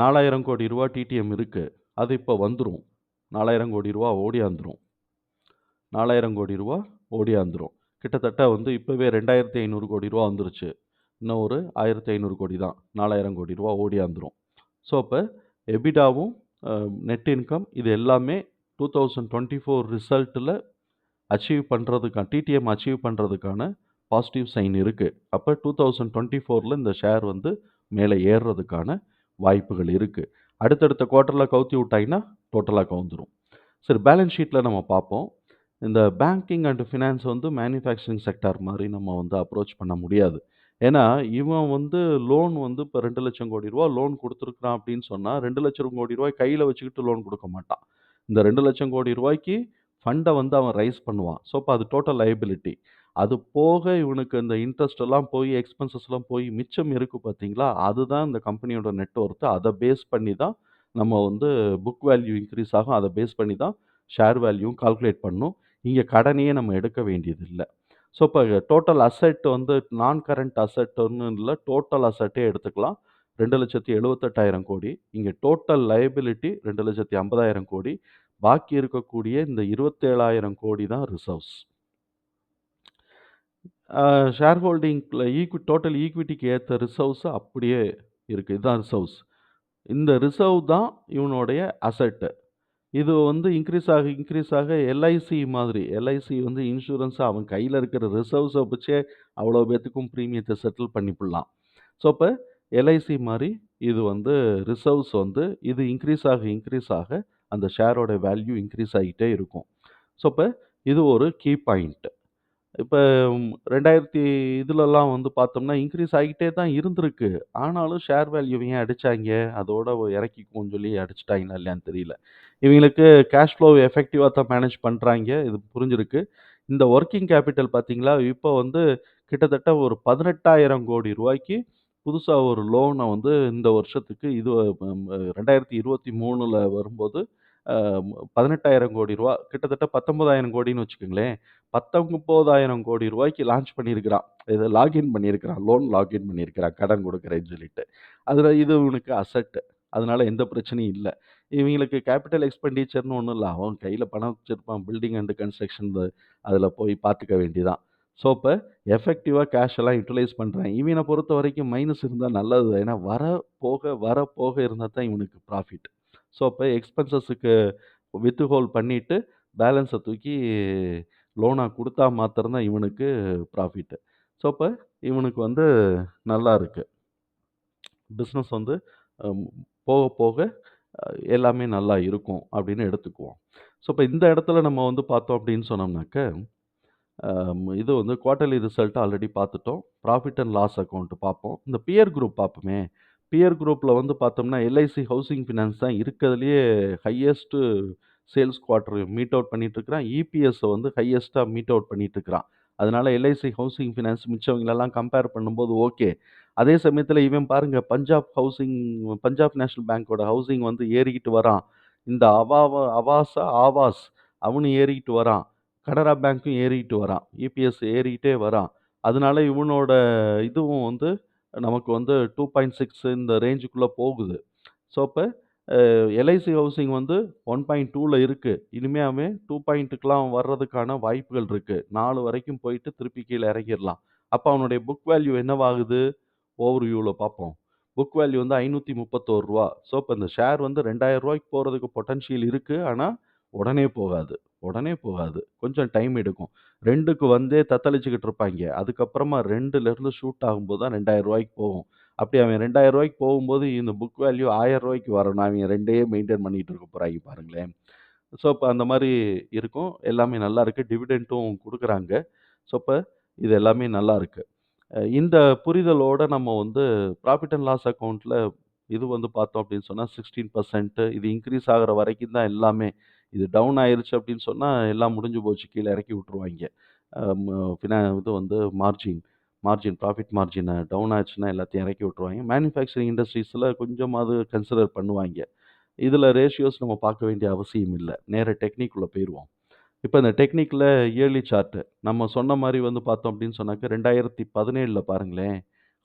நாலாயிரம் கோடி ரூபா டிடிஎம் இருக்குது அது இப்போ வந்துடும் நாலாயிரம் கோடி ரூபா ஓடியாந்துரும். 4,000 கோடி ரூபா ஓடியாந்துடும் கிட்டத்தட்ட வந்து இப்போவே ரெண்டாயிரத்தி ஐநூறு கோடி ரூபா வந்துருச்சு. இன்னும் ஒரு 1,500 கோடி தான். 4,000 கோடி ரூபா ஓடியாந்துரும். ஸோ, இப்போ எபிடாவும், நெட் இன்கம் இது எல்லாமே டூ தௌசண்ட் ட்வெண்ட்டி ஃபோர் ரிசல்ட்டில் அச்சீவ் பண்ணுறதுக்கான டிடிஎம் அச்சீவ் பண்ணுறதுக்கான பாசிட்டிவ் சைன் இருக்குது அப்போ டூ தௌசண்ட் டுவெண்ட்டி ஃபோரில் இந்த ஷேர் வந்து மேலே ஏறுறதுக்கான வாய்ப்புகள் இருக்குது அடுத்தடுத்த குவார்ட்டரில் கவுத்தி விட்டாங்கன்னா டோட்டலாக கவுந்துடும் சரி பேலன்ஸ் ஷீட்டில் நம்ம பார்ப்போம். இந்த பேங்கிங் அண்ட் ஃபினான்ஸ் வந்து மேனுஃபேக்சரிங் செக்டார் மாதிரி நம்ம வந்து அப்ரோச் பண்ண முடியாது. ஏன்னா, இவன் வந்து லோன் வந்து இப்ப ரூ. 2,00,000 கோடி ரூபா லோன் கொடுத்துருக்குறான் அப்படின்னு சொன்னா, ரூ. 2,00,000 கோடி ரூபாய் கையில வச்சுக்கிட்டு லோன் குடுக்க மாட்டான். இந்த ரூ. 2,00,000 கோடி ரூபாய்க்கு ஃபண்ட வந்து அவன் ரைஸ் பண்ணுவான். ஸோ, அப்ப அது டோட்டல் லயபிலிட்டி. அது போக இவனுக்கு இந்த இன்ட்ரெஸ்ட் எல்லாம் போய், எக்ஸ்பென்சஸ்லாம் போய் மிச்சம் இருக்கு பார்த்தீங்களா? அதுதான் இந்த கம்பெனியோட நெட் ஒர்த். அத பேஸ் பண்ணி தான் நம்ம வந்து புக் வேல்யூ இன்க்ரீஸ் ஆகும். அத பேஸ் பண்ணி தான் ஷேர் வேல்யூவும் கால்குலேட் பண்ணும் இங்க கடனையே நம்ம எடுக்க வேண்டியது ஸோ, இப்போ டோட்டல் அசெட் வந்து நான் கரண்ட் அசெட்டுன்னு இல்லை டோட்டல் அசெட்டே எடுத்துக்கலாம். 2,78,000 கோடி. இங்கே டோட்டல் லயபிலிட்டி 2,50,000 கோடி. பாக்கி இருக்கக்கூடிய இந்த 27,000 கோடி தான் ரிசர்வ்ஸ். ஷேர் ஹோல்டிங்கில் ஈக்வி டோட்டல் ஈக்விட்டிக்கு ஏற்ற ரிசர்வ்ஸ் அப்படியே இருக்குது இதுதான் ரிசர்வ்ஸ். இந்த ரிசர்வ் தான் இவனுடைய அசெட்டு இது வந்து இன்க்ரீஸ் ஆக, இன்க்ரீஸ் ஆக எல்ஐசி மாதிரி. எல்ஐசி வந்து இன்சூரன்ஸாக அவன் கையில் இருக்கிற ரிசர்வ்ஸை வச்சே அவ்வளோ பேத்துக்கும் ப்ரீமியத்தை செட்டில் பண்ணிப்பிடலாம் ஸோ, இப்போ எல்ஐசி மாதிரி இது வந்து ரிசர்வ்ஸ் வந்து இது இன்க்ரீஸ் ஆக, இன்க்ரீஸ் ஆக அந்த ஷேரோட வேல்யூ இன்க்ரீஸ் ஆகிட்டே இருக்கும். ஸோ, இப்போ இது ஒரு கீ பாயிண்ட். இப்போ ரெண்டாயிரத்தி இதுலலாம் வந்து பார்த்தோம்னா, இன்க்ரீஸ் ஆகிட்டே தான் இருந்திருக்கு. ஆனாலும் ஷேர் வேல்யூ ஏன் அடித்தாங்க அதோட இறக்கிக்குவோம்னு சொல்லி அடிச்சிட்டாங்களா இல்லையான்னு தெரியல. இவங்களுக்கு கேஷ் ஃப்ளோ எஃபெக்டிவாக தான் மேனேஜ் பண்ணுறாங்க இது புரிஞ்சிருக்கு. இந்த ஒர்க்கிங் கேப்பிட்டல் பார்த்தீங்களா, இப்போ வந்து கிட்டத்தட்ட ஒரு 18,000 கோடி ரூபாய்க்கு புதுசாக ஒரு லோனை வந்து இந்த வருஷத்துக்கு இது ரெண்டாயிரத்தி இருபத்தி மூணில் வரும்போது, பதினெட்டாயிரம் கோடி ரூபா கிட்டத்தட்ட 19,000 கோடின்னு வச்சுக்கோங்களேன் 19,000 கோடி ரூபாய்க்கு லான்ச் பண்ணியிருக்கிறான். இதை லாகின் பண்ணியிருக்கிறான். லோன் லாகின் பண்ணியிருக்கிறான். கடன் கொடுக்குறேன்னு சொல்லிட்டு. அதில் இது இவனுக்கு அசட்டு அதனால் எந்த பிரச்சனையும் இல்லை இவங்களுக்கு கேபிட்டல் எக்ஸ்பெண்டிச்சர்னு ஒன்றும் இல்லை அவன் கையில் பணம் வச்சிருப்பான். பில்டிங் அண்டு கன்ஸ்ட்ரக்ஷன் அதில் போய் பார்த்துக்க வேண்டியதான். ஸோ, இப்போ எஃபெக்டிவாக கேஷ் எல்லாம் யூட்டிலைஸ் பண்ணுறேன் இவனை பொறுத்த வரைக்கும் மைனஸ் இருந்தால் நல்லது ஏன்னா வர போக, வர போக இருந்தால் தான் இவனுக்கு ப்ராஃபிட். ஸோ, இப்போ எக்ஸ்பென்சஸுக்கு வித்து ஹோல் பண்ணிவிட்டு பேலன்ஸை தூக்கி லோனாக கொடுத்தா மாத்திரம்தான் இவனுக்கு ப்ராஃபிட். ஸோ, இப்போ இவனுக்கு வந்து நல்லா இருக்குது பிஸ்னஸ் வந்து போக, போக எல்லாமே நல்லா இருக்கும் அப்படின்னு எடுத்துக்குவோம். ஸோ, இப்போ இந்த இடத்துல நம்ம வந்து பார்த்தோம் அப்படின்னு சொன்னோம்னாக்க, இது வந்து குவார்ட்டர்லி ரிசல்ட் ஆல்ரெடி பார்த்துட்டோம். ப்ராஃபிட் அண்ட் லாஸ் அக்கௌண்ட்டு பார்ப்போம். இந்த பியர் குரூப் பார்ப்போமே. பியர் குரூப்பில் வந்து பார்த்தோம்னா, எல்ஐசி ஹவுசிங் ஃபினான்ஸ் தான் இருக்கிறதுலையே highest sales quarter meet out பண்ணிட்டு இருக்கிறான். இபிஎஸ் வந்து ஹையஸ்ட்டாக மீட் அவுட் பண்ணிட்டு இருக்கிறான். அதனால எல்ஐசி ஹவுசிங் ஃபினான்ஸ் மிச்சவங்களெல்லாம் கம்பேர் பண்ணும்போது ஓகே. அதே சமயத்தில் இவன் பாருங்க பஞ்சாப் ஹவுசிங் பஞ்சாப் நேஷனல் பேங்க்கோட ஹவுசிங் வந்து ஏறிக்கிட்டு வரான். இந்த அவா அவாஸா ஆவாஸ் அவனும் ஏறிக்கிட்டு வரான். கனரா பேங்க்கும் ஏறிக்கிட்டு வரான். இபிஎஸ் ஏறிக்கிட்டே வரான். அதனால இவனோட இதுவும் வந்து நமக்கு வந்து 2.6 இந்த ரேஞ்சுக்குள்ளே போகுது. ஸோ, இப்போ எல்ஐசி ஹவுசிங் வந்து ஒன் பாயிண்ட் டூவில் இருக்குது இனிமே அவன் 2.க்குலாம் வர்றதுக்கான வாய்ப்புகள் இருக்குது நாலு வரைக்கும் போயிட்டு திருப்பி கீழே இறங்கிடலாம் அப்போ அவனுடைய புக் வேல்யூ என்னவாகுது? ஓவர் வியூவில் பார்ப்போம். புக் வேல்யூ வந்து ஐநூற்றி முப்பத்தோரு ரூபா. ஸோ இப்போ இந்த ஷேர் வந்து ரெண்டாயிரம் ரூபாய்க்கு போகிறதுக்கு பொட்டன்ஷியல் இருக்குது ஆனால் உடனே போகாது. உடனே போகாது. கொஞ்சம் டைம் எடுக்கும். ரெண்டுக்கு வந்தே தத்தளிச்சுக்கிட்டு இருப்பாங்க. அதுக்கப்புறமா ரெண்டுலேருந்து ஷூட் ஆகும்போது தான் ரெண்டாயிரம் ரூபாய்க்கு போகும். அப்படி அவன் ரெண்டாயிரம் ரூபாய்க்கு போகும்போது இந்த புக் வேல்யூ ஆயிரம் ரூபாய்க்கு வரணும் அவங்க ரெண்டே மெயின்டைன் பண்ணிகிட்டு இருக்க போகிறாங்க பாருங்களேன். ஸோ இப்போ அந்த மாதிரி இருக்கும். எல்லாமே நல்லா இருக்குது டிவிடெண்ட்டும் கொடுக்குறாங்க. ஸோ இப்போ இது எல்லாமே நல்லா இருக்குது இந்த புரிதலோட நம்ம வந்து ப்ராஃபிட் அண்ட் லாஸ் அக்கௌண்ட்டில் இது வந்து பார்த்தோம் அப்படின்னு சொன்னால் சிக்ஸ்டீன் பர்சன்ட்டு இது இன்க்ரீஸ் ஆகிற வரைக்கும் தான் எல்லாமே. இது டவுன் ஆயிருச்சு அப்படின்னு சொன்னால் எல்லாம் முடிஞ்சு போச்சு. கீழே இறக்கி விட்ருவாங்க ஃபினா இது வந்து மார்ஜின் மார்ஜின் ப்ராஃபிட் மார்ஜினை டவுன் ஆச்சுன்னா எல்லாத்தையும் இறக்கி விட்ருவாங்க மேனுஃபேக்சரிங் இண்டஸ்ட்ரீஸில் கொஞ்சமாவது கன்சிடர் பண்ணுவாங்க. இதில் ரேஷியோஸ் நம்ம பார்க்க வேண்டிய அவசியம் இல்லை. நேர டெக்னிக்குள்ளே போயிடுவோம் இப்போ இந்த டெக்னிக்கில் இயர்லி சார்ட்டு நம்ம சொன்ன மாதிரி வந்து பார்த்தோம் அப்படின்னு சொன்னாக்க ரெண்டாயிரத்தி பதினேழில் பாருங்களேன்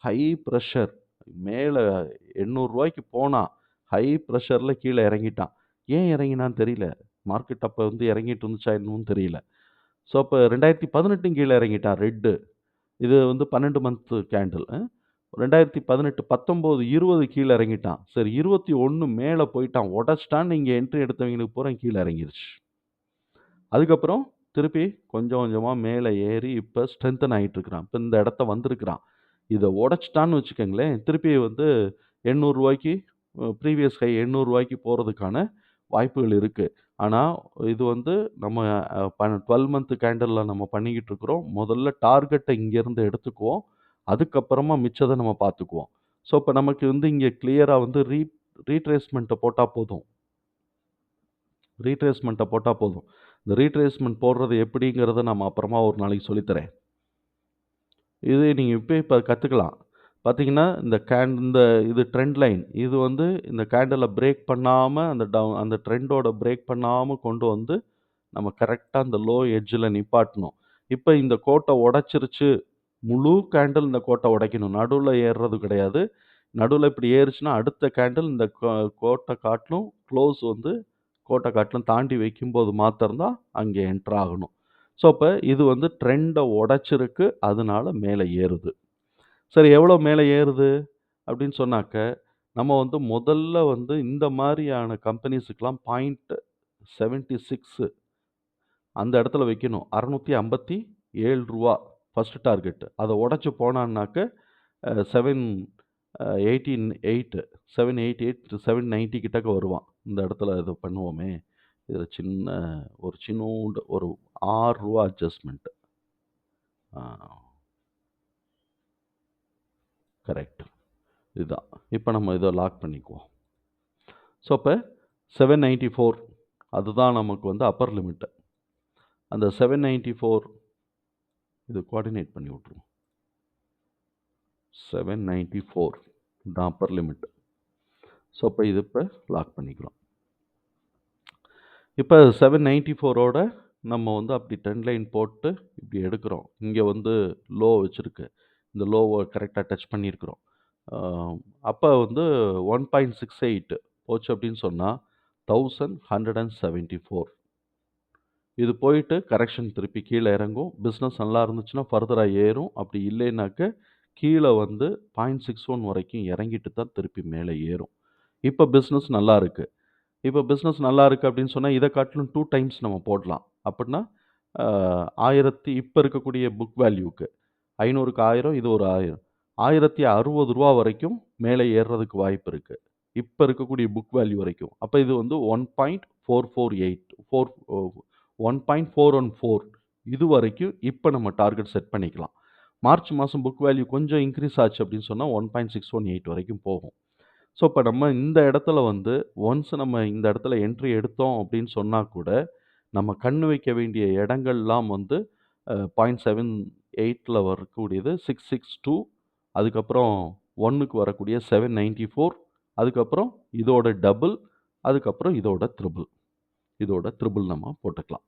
ஹை ப்ரெஷர் மேலே எண்ணூறுரூவாய்க்கு போனால் ஹை ப்ரெஷரில் கீழே இறங்கிட்டான். ஏன் இறங்கினான்னு தெரியல. மார்க்கெட் அப்போ வந்து இறங்கிட்டு இருந்துச்சா என்னன்னு தெரியல. ஸோ அப்போ ரெண்டாயிரத்தி பதினெட்டும் கீழே இறங்கிட்டான் ரெட்டு. இது வந்து பன்னெண்டு மந்த்து கேண்டில். ரெண்டாயிரத்தி பதினெட்டு பத்தொம்போது இருபது கீழே இறங்கிட்டான். சரி இருபத்தி ஒன்று மேலே போயிட்டான். உடச்சிட்டான்னு இங்கே என்ட்ரி எடுத்தவங்களுக்கு பூரா கீழே இறங்கிருச்சு. அதுக்கப்புறம் திருப்பி கொஞ்சம் கொஞ்சமாக மேலே ஏறி இப்போ ஸ்ட்ரென்தன் ஆகிட்டு இருக்கிறான் இப்போ இந்த இடத்த வந்திருக்கிறான். இதை உடச்சிட்டான்னு வச்சுக்கோங்களேன் திருப்பி வந்து எண்ணூறுரூவாய்க்கு ப்ரீவியஸ் ஹை எண்ணூறுரூவாய்க்கு போகிறதுக்கான வாய்ப்புகள் இருக்குது ஆனால் இது வந்து நம்ம ப டுவெல் மந்த்து கேண்டலில் நம்ம பண்ணிக்கிட்டு இருக்கிறோம். முதல்ல டார்கெட்டை இங்கேருந்து எடுத்துக்குவோம். அதுக்கப்புறமா மிச்சத்தை நம்ம பார்த்துக்குவோம். ஸோ இப்போ நமக்கு வந்து இங்கே கிளியராக வந்து ரீ ரீட்ரேஸ்மெண்ட்டை போட்டால் போதும். ரீட்ரேஸ்மெண்ட்டை போட்டால் போதும். இந்த ரீட்ரேஸ்மெண்ட் போடுறது எப்படிங்கிறத நம்ம அப்புறமா ஒரு நாளைக்கு சொல்லித்தரேன். இது நீங்கள் இப்போ இப்போ கற்றுக்கலாம் பார்த்தீங்கன்னா இந்த கேண்ட் இந்த இது ட்ரெண்ட் லைன் இது வந்து இந்த கேண்டலை பிரேக் பண்ணாமல் அந்த டவுன் அந்த ட்ரெண்டோட பிரேக் பண்ணாமல் கொண்டு வந்து நம்ம கரெக்டாக அந்த லோ எட்ஜில் நிப்பாட்டணும். இப்போ இந்த கோட்டை உடச்சிருச்சு. முழு கேண்டில் இந்த கோட்டை உடைக்கணும். நடுவில் ஏறுறது கிடையாது. நடுவில் இப்படி ஏறுச்சுன்னா அடுத்த கேண்டில் இந்த கோட்டை காட்டிலும் க்ளோஸ் வந்து கோட்டை காட்டிலும் தாண்டி வைக்கும்போது மாத்திரம்தான் அங்கே என்ட்ரு ஆகணும். ஸோ இப்போ இது வந்து ட்ரெண்டை உடச்சிருக்கு அதனால மேலே ஏறுது. சரி எவ்வளோ மேலே ஏறுது அப்படின்னு சொன்னாக்க நம்ம வந்து முதல்ல வந்து இந்த மாதிரியான கம்பெனிஸுக்கெலாம் பாயிண்ட் செவன்ட்டி சிக்ஸு அந்த இடத்துல வைக்கணும். அறநூற்றி ஐம்பத்தி ஏழு ரூபா ஃபஸ்ட்டு டார்கெட்டு அதை உடச்சி போனான்னாக்க seven eighteen eight seven eighty eight seven ninety கிட்டக்க வருவான். இந்த இடத்துல இது பண்ணுவோமே. இதில் சின்ன ஒரு சின்னோண்டு ஒரு ஆறு ரூபா அட்ஜஸ்ட்மெண்ட்டு கரெக்ட் இதுதான். இப்போ நம்ம இதை லாக் பண்ணிக்குவோம். ஸோ அப்போ செவன் நைன்ட்டி ஃபோர் அதுதான் நமக்கு வந்து அப்பர் லிமிட்டு அந்த செவன் நைன்ட்டி ஃபோர் இது கோஆர்டினேட் பண்ணி விட்ருவோம் செவன் நைன்ட்டி ஃபோர் தான் அப்பர் லிமிட் ஸோ இப்போ இது இப்போ லாக் பண்ணிக்கலாம் இப்போ செவன் நைன்ட்டி ஃபோரோட நம்ம வந்து அப்படி ட்ரெண்ட் லைன் போட்டு இப்படி எடுக்கிறோம். இங்கே வந்து லோ வச்சுருக்கு. இந்த லோவை கரெக்டாக டச் பண்ணியிருக்கிறோம். அப்போ வந்து ஒன் பாயிண்ட் சிக்ஸ் எயிட் போச்சு அப்படின்னு சொன்னால் thousand hundred and seventy four இது போயிட்டு கரெக்ஷன் திருப்பி கீழே இறங்கும். பிஸ்னஸ் நல்லா இருந்துச்சுன்னா ஃபர்தராக ஏறும். அப்படி இல்லைனாக்க கீழே வந்து பாயிண்ட் சிக்ஸ் ஒன் வரைக்கும் இறங்கிட்டு தான் திருப்பி மேலே ஏறும். இப்போ பிஸ்னஸ் நல்லா இருக்குது இப்போ பிஸ்னஸ் நல்லா இருக்குது அப்படின்னு சொன்னால் இதை காட்டிலும் டூ டைம்ஸ் நம்ம போடலாம். அப்படின்னா ஆயிரத்தி இப்போ இருக்கக்கூடிய புக் வேல்யூக்கு ஐநூறுக்கு ஆயிரம் இது ஒரு ஆயிரம். ஆயிரத்தி அறுபது ரூபா வரைக்கும் மேலே ஏறுறதுக்கு வாய்ப்பு இருக்குது இப்போ இருக்கக்கூடிய புக் வேல்யூ வரைக்கும். அப்போ இது வந்து one point four four eight four one point four one four இது வரைக்கும் இப்போ நம்ம டார்கெட் செட் பண்ணிக்கலாம். மார்ச் மாதம் புக் வேல்யூ கொஞ்சம் இன்க்ரீஸ் ஆச்சு அப்படின்னு சொன்னால் one point six one eight வரைக்கும் போகும். ஸோ இப்போ நம்ம இந்த இடத்துல வந்து ஒன்ஸ் நம்ம இந்த இடத்துல என்ட்ரி எடுத்தோம் அப்படின்னு சொன்னால் கூட நம்ம கண் வைக்க வேண்டிய இடங்கள்லாம் வந்து பாயிண்ட் செவன் எயிட்டில் வரக்கூடியது சிக்ஸ் சிக்ஸ் டூ அதுக்கப்புறம் ஒன்றுக்கு வரக்கூடிய செவன் நைன்ட்டி ஃபோர் அதுக்கப்புறம் இதோட டபுள் அதுக்கப்புறம் இதோட த்ரிபிள் இதோட த்ரிபிள் நம்ம போட்டுக்கலாம்.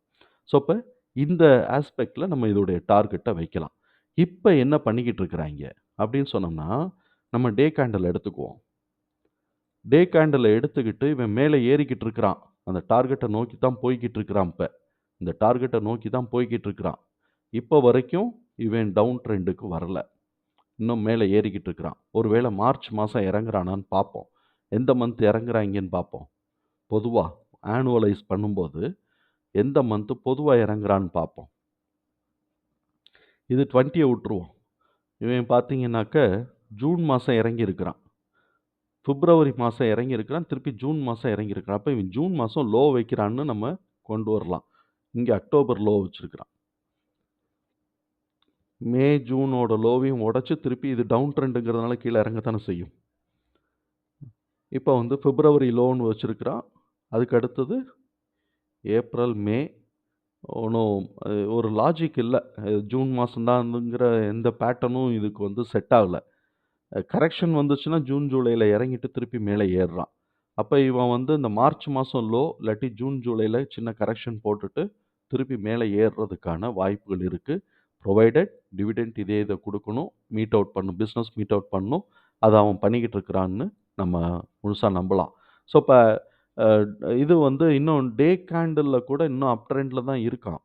ஸோ இப்போ இந்த ஆஸ்பெக்டில் நம்ம இதோடைய டார்கெட்டை வைக்கலாம். இப்போ என்ன பண்ணிக்கிட்டு இருக்கிறாங்க அப்படின்னு சொன்னோம்னா நம்ம டே கேண்டில் எடுத்துக்குவோம். டே கேண்டில் எடுத்துக்கிட்டு இவன் மேலே ஏறிக்கிட்டு இருக்கிறான் அந்த டார்கெட்டை நோக்கி தான் போய்கிட்டு இருக்கிறான் இப்போ இந்த டார்கெட்டை நோக்கி தான் போய்கிட்டு இருக்கிறான் இப்போ வரைக்கும் இவன் டவுன் ட்ரெண்டுக்கு வரல இன்னும் மேலே ஏறிக்கிட்டு இருக்கிறான். ஒருவேளை மார்ச் மாதம் இறங்குறானான்னு பார்ப்போம். எந்த மந்த் இறங்குறாங்கன்னு பார்ப்போம். பொதுவாக ஆனுவலைஸ் பண்ணும்போது, எந்த மந்த் பொதுவாக இறங்குறான்னு பார்ப்போம். இது 20ய விட்டுருவோம். இவன் பார்த்தீங்கன்னாக்க, ஜூன் மாதம் இறங்கியிருக்கிறான். பிப்ரவரி மாதம் இறங்கியிருக்கிறான். திருப்பி ஜூன் மாதம் இறங்கியிருக்கிறான். அப்போ இவன் ஜூன் மாதம் லோ வைக்கிறான்னு நம்ம கொண்டு வரலாம். இங்கே அக்டோபர் லோ வச்சுருக்கிறான் மே, ஜூனோட லோவையும் உடச்சி திருப்பி இது டவுன் ட்ரெண்டுங்கிறதுனால கீழே இறங்கத்தானே செய்யும். இப்போ வந்து பிப்ரவரி லோன்னு வச்சுருக்கிறான் அதுக்கு அடுத்தது ஏப்ரல், மே ஒன்றும் ஒரு லாஜிக் இல்லை ஜூன் மாதம்தான்ங்கிற எந்த பேட்டர்னும் இதுக்கு வந்து செட் ஆகலை கரெக்ஷன் வந்துச்சுன்னா ஜூன், ஜூலையில் இறங்கிட்டு திருப்பி மேலே ஏறுறான். அப்போ இவன் வந்து இந்த மார்ச் மாதம் லோ இல்லாட்டி ஜூன், ஜூலையில் சின்ன கரெக்ஷன் போட்டுட்டு, திருப்பி மேலே ஏறுறதுக்கான வாய்ப்புகள் இருக்குது ப்ரொவைடட் டிவிடெண்ட் இதே இதை கொடுக்கணும் மீட் அவுட் பண்ணும். பிஸ்னஸ் மீட் அவுட் பண்ணும் அதை அவன் பண்ணிக்கிட்டு இருக்கிறான்னு நம்ம முழுசாக நம்பலாம். ஸோ இப்போ இது வந்து இன்னும் டே கேண்டலில் கூட இன்னும் அப் ட்ரெண்டில் தான் இருக்கான்.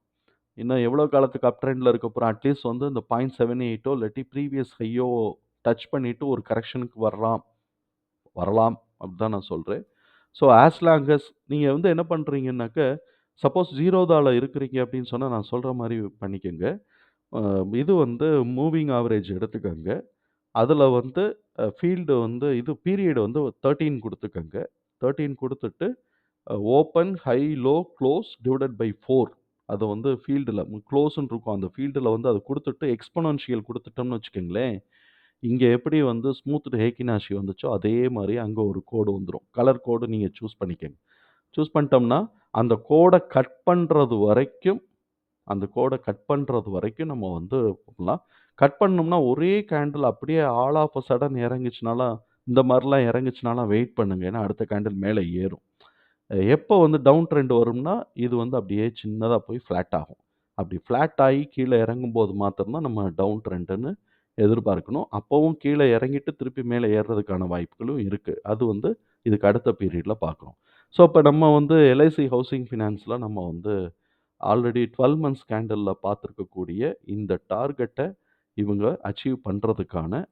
இன்னும் எவ்வளோ காலத்துக்கு அப் ட்ரெண்டில் இருக்க அட்லீஸ்ட் வந்து இந்த 0.78ஓ இல்லாட்டி ப்ரீவியஸ் ஹையோ டச் பண்ணிவிட்டு ஒரு கரெக்ஷனுக்கு வரலாம். வரலாம் அப்படி தான் நான் சொல்கிறேன் ஸோ ஆஸ் லாங் அஸ் நீங்கள் வந்து என்ன பண்றீங்கன்னாக்க, சப்போஸ் ஜீரோதாவில் இருக்கிறீங்க அப்படின்னு சொன்னால் நான் சொல்கிற மாதிரி பண்ணிக்கோங்க. இது வந்து மூவிங் ஆவரேஜ் எடுத்துக்கங்க. அதில் வந்து ஃபீல்டு வந்து இது பீரியட் வந்து தேர்ட்டீன் கொடுத்துக்கோங்க. தேர்ட்டீன் கொடுத்துட்டு open, high, low, close divided by four அது வந்து ஃபீல்டில் க்ளோஸ்ன்னு இருக்கும். அந்த ஃபீல்டில் வந்து அதை கொடுத்துட்டு எக்ஸ்பனன்ஷியல் கொடுத்துட்டோம்னு வச்சுக்கோங்களேன். இங்கே எப்படி வந்து ஸ்மூத்டு ஹேக்கினாஷி வந்துச்சோ, அதே மாதிரி அங்கே ஒரு கோடு வந்துடும் கலர் கோடு நீங்கள் சூஸ் பண்ணிக்கங்க. சூஸ் பண்ணிட்டோம்னா, அந்த கோடை கட் பண்ணுறது வரைக்கும் அந்த கோடை கட் பண்ணுறது வரைக்கும் நம்ம வந்து பண்ணலாம். கட் பண்ணோம்னா ஒரே கேண்டில் அப்படியே ஆல் ஆஃப் அ சடன் இறங்குச்சுனாலாம் இந்த மாதிரிலாம் இறங்குச்சுனாலாம் வெயிட் பண்ணுங்க. ஏன்னா அடுத்த கேண்டில் மேலே ஏறும். எப்போ வந்து டவுன் ட்ரெண்ட் வரும்னா, இது வந்து அப்படியே சின்னதாக போய் ஃப்ளாட் ஆகும். அப்படி ஃப்ளாட் ஆகி கீழே இறங்கும்போது மாத்திரம் தான் நம்ம டவுன் ட்ரெண்டுன்னு எதிர்பார்க்கணும். அப்போவும் கீழே இறங்கிட்டு திருப்பி மேலே ஏறுறதுக்கான வாய்ப்புகளும் இருக்குது அது வந்து இதுக்கு அடுத்த பீரியடில் பார்க்குறோம். ஸோ இப்போ நம்ம வந்து எல்ஐசி ஹவுசிங் ஃபினான்ஸில் நம்ம வந்து ஆல்ரெடி 12 மந்த்ஸ் கேண்டலில் பார்த்துருக்கக்கூடிய இந்த டார்கெட்டை இவங்க அச்சீவ் பண்ணுறதுக்கான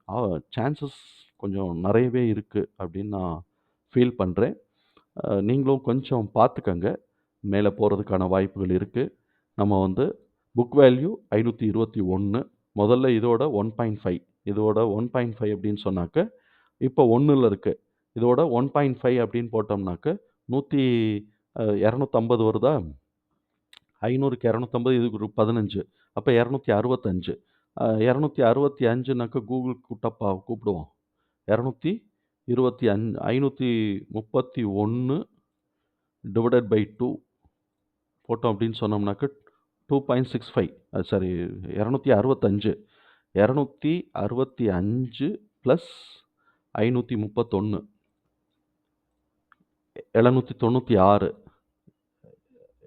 சான்சஸ் கொஞ்சம் நிறையவே இருக்குது அப்படின்னு நான் ஃபீல் பண்ணுறேன் நீங்களும் கொஞ்சம் பார்த்துக்கங்க. மேலே போகிறதுக்கான வாய்ப்புகள் இருக்குது நம்ம வந்து புக் வேல்யூ 521 முதல்ல இதோட ஒன் பாயிண்ட் ஃபைவ் இதோட ஒன் பாயிண்ட் ஃபைவ் அப்படின்னு சொன்னாக்க இப்போ ஒன்றில் இருக்குது இதோட ஒன் பாயிண்ட் ஃபைவ் அப்படின்னு போட்டோம்னாக்க நூற்றி இரநூத்தம்பது வருதா? ஐநூறுக்கு இரநூத்தம்பது இதுக்கு பதினஞ்சு. அப்போ இரநூத்தி அறுபத்தஞ்சு. இரநூத்தி அறுபத்தி அஞ்சுனாக்க கூகுள் குட்டப்பா கூப்பிடுவோம். இரநூத்தி இருபத்தி அஞ் ஐநூற்றி முப்பத்தி ஒன்று டிவைடட் பை டூ போட்டோம் அப்படின்னு சொன்னோம்னாக்க two point six five sorry இரநூத்தி அறுபத்தஞ்சு. இரநூத்தி அறுபத்தி அஞ்சு ப்ளஸ் ஐநூற்றி முப்பத்தொன்று எழுநூற்றி தொண்ணூற்றி ஆறு.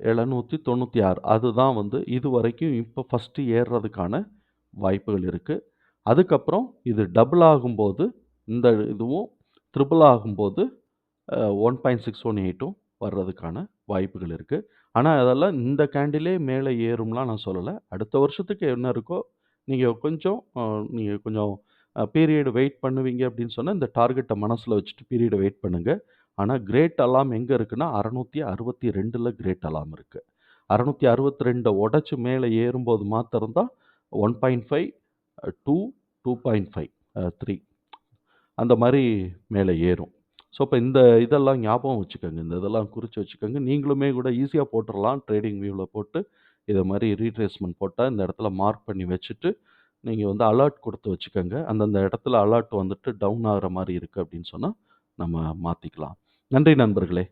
எழுநூற்றி தொண்ணூற்றி ஆறு. அதுதான் வந்து இது வரைக்கும் இப்போ ஃபஸ்ட்டு ஏறுறதுக்கான வாய்ப்புகள் இருக்குது அதுக்கப்புறம் இது டபுள் ஆகும்போது இந்த இதுவும் ட்ரிபிள் ஆகும்போது ஒன் பாயிண்ட் சிக்ஸ் ஒன் எயிட்டும் வர்றதுக்கான வாய்ப்புகள் இருக்குது ஆனா அதெல்லாம் இந்த கேண்டிலே மேலே ஏறும்லாம் நான் சொல்லல. அடுத்த வருஷத்துக்கு என்ன இருக்கோ, நீங்க கொஞ்சம் அ நீங்க கொஞ்சம் அ பீரியட் வெயிட் பண்ணுவீங்க அப்படின்னு சொன்னா, இந்த டார்கெட்ட மனசுல வச்சுட்டு பீரியட வெயிட் பண்ணுங்க. ஆனா கிரேட் அலார்ம் எங்க இருக்குன்னா, 662ல கிரேட் அலார்ம் இருக்கு. 662 உடைச்சு மேல ஏறும்போது மாத்திரம் தான் 1.5 அ 2, 2.5 அ 3 அந்த மாரி மேலே ஏறும். ஸோ இப்போ இந்த இதெல்லாம் ஞாபகம் வச்சுக்கங்க. இந்த இதெல்லாம் குறிச்சு வச்சுக்கங்க. நீங்களுமே கூட ஈஸியா போட்டுறலாம். ட்ரேடிங் வியூல போட்டு, இத மாரி ரீட்ரேஸ்மென்ட் போட்டா இந்த இடத்துல மார்க் பண்ணி வச்சுட்டு, நீங்க வந்து அலர்ட் குடுத்து வச்சுக்கங்க. அந்தந்த இடத்துல அலர்ட் வந்துட்டு டவுன் ஆகுற மாரி இருக்கு அப்படின்னு சொன்னா, நம்ம மாத்திக்கலாம். நன்றி நண்பர்களே!